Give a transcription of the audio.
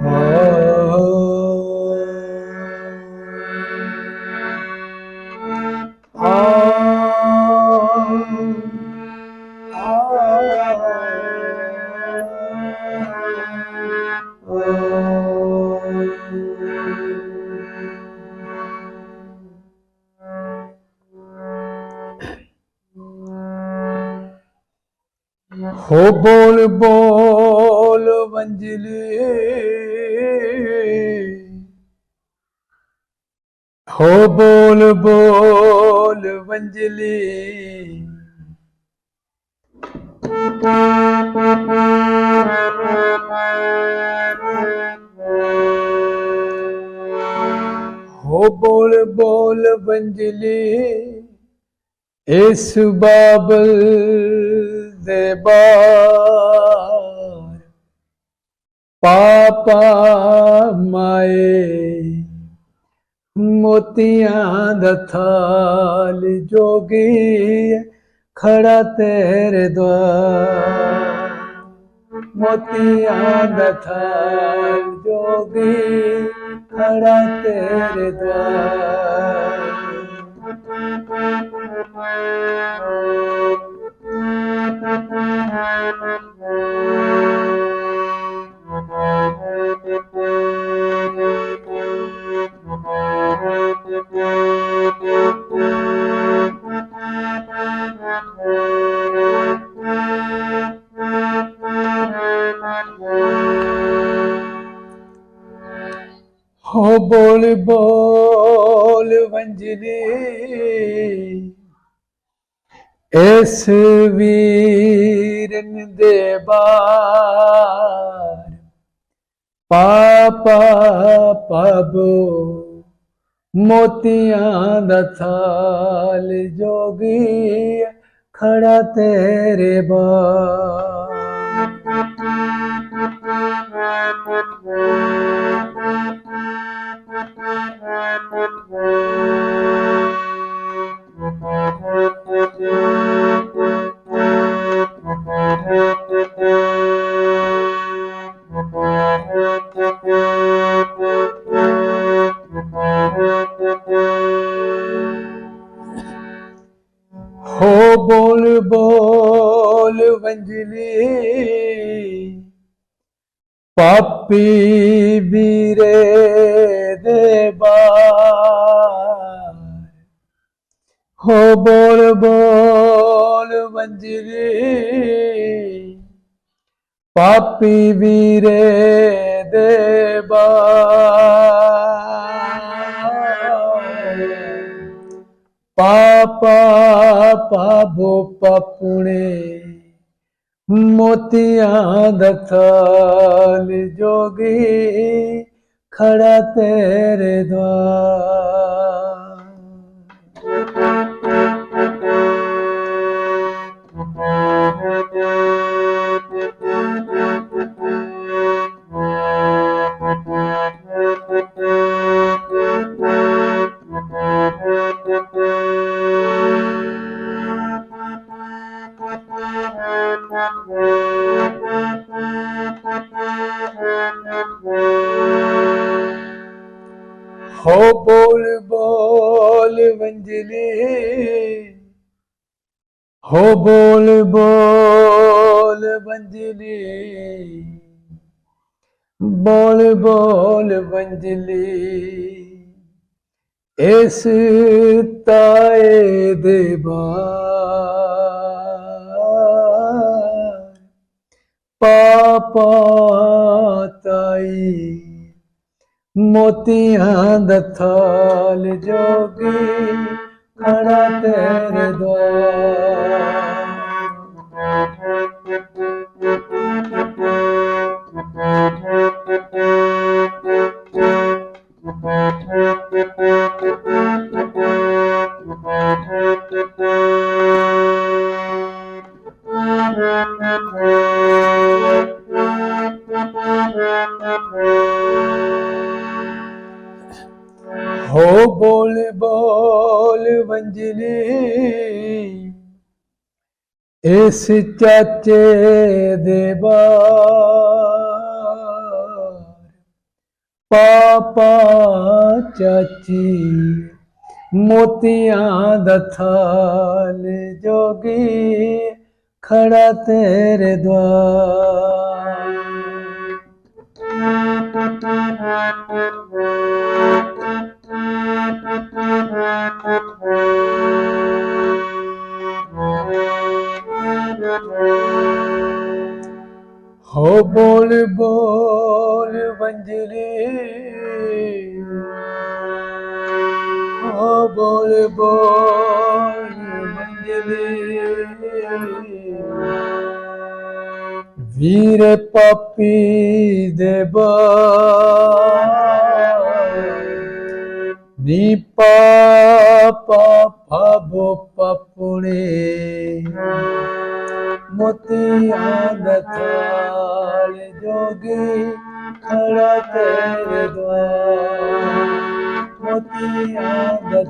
Oh ਹੋ ਬੋਲ ਬੋਲ ਵੰਜਲੀ ਹੋ ਬੋਲ ਬੋਲ ਵੰਜਲੀ ਹੋ ਬੋਲ ਬੋਲ ਵੰਜਲੀ ਇਸ ਬਾਬਲ ਦੇ ਬਾਰ ਪਾਪਾ ਮਾਏ, ਮੋਤੀਆਂ ਦਾ ਥਾਲ ਜੋਗੀ ਖੜਾ ਤੇਰੇ ਦਵਾਰ ਮੋਤੀਆਂ ਦਾ ਥਾਲ ਜੋਗੀ, ਖੜਾ ਤੇਰੇ ਦਵਾਰ ਹੋ ਬੋਲ ਬੋਲ ਵੰਜਨੀ। ਇਸ ਵੀਰਨ ਦੇ ਬਾਰ ਪਾਪਾ ਪਬੋ ਮੋਤੀਆਂ ਦਾ ਥਾਲ ਜੋਗੀ ਖੜਾ ਤੇਰੇ ਬਾਰ। ਹੋ ਬੋਲ ਬੋਲ ਵੰਜਲੀ, ਪਾਪੀ ਵੀਰੇ ਦੇ ਬਾਰ ਹੋ ਬੋਲ ਬੋਲ ਵੰਜਲੀ, ਪਾਪੀ ਵੀਰੇ ਦੇ ਬਾਰ ਪਾਪਾ ਪਾਬੋ ਪਪੁਣੇ ਮੋਤੀਆਂ ਦਾ ਥਾਲ ਜੋਗੀ ਖੜਾ ਤੇਰੇ ਦਵਾਰ ਹੋ ਬੋਲ ਬੋਲ ਵੰਜਲੀ। ਹੋ ਬੋਲ ਬੋਲ ਵੰਜਲੀ। ਬੋਲ ਬੋਲ ਵੰਜਲੀ। ਇਸ ਤਾਏ ਦੇ ਬਾਰ ਪਾਪਾ ਤਾਈ ਮੋਤੀਆਂ ਦਾ ਥਾਲ ਜੋਗੀ ਖੜਾ ਤੇਰੇ ਦੁਆਰ Thank. ਹੋ ਬੋਲ ਬੋਲ ਵੰਜਲੀ ਇਸ ਚਾਚੇ ਦੇ ਬਾਰ ਪਾਪਾ ਚਾਚੀ ਮੋਤੀਆਂ ਦਾ ਥਾਲ ਜੋਗੀ ਖੜਾ ਤੇਰੇ ਦਵਾਰ ਹੋ ਬੋਲ ਬੋਲ ਵੰਜਲੀ। ਹੋ ਬੋਲ ਬੋਲ ਵੰਜਲੀ। ਵੀਰ ਪਾਪੀ ਦੇ ਬਾ ਨੀ ਪਾਪਾ ਪਾਬੋ ਪਪੁਣੇ ਮੋਤੀਆਂ ਦਾ ਥਾਲ ਜੋਗੀ ਖੜਾ ਤੇਰੇ ਦਵਾਰ ਮੋਤੀਆਂ ਦਾ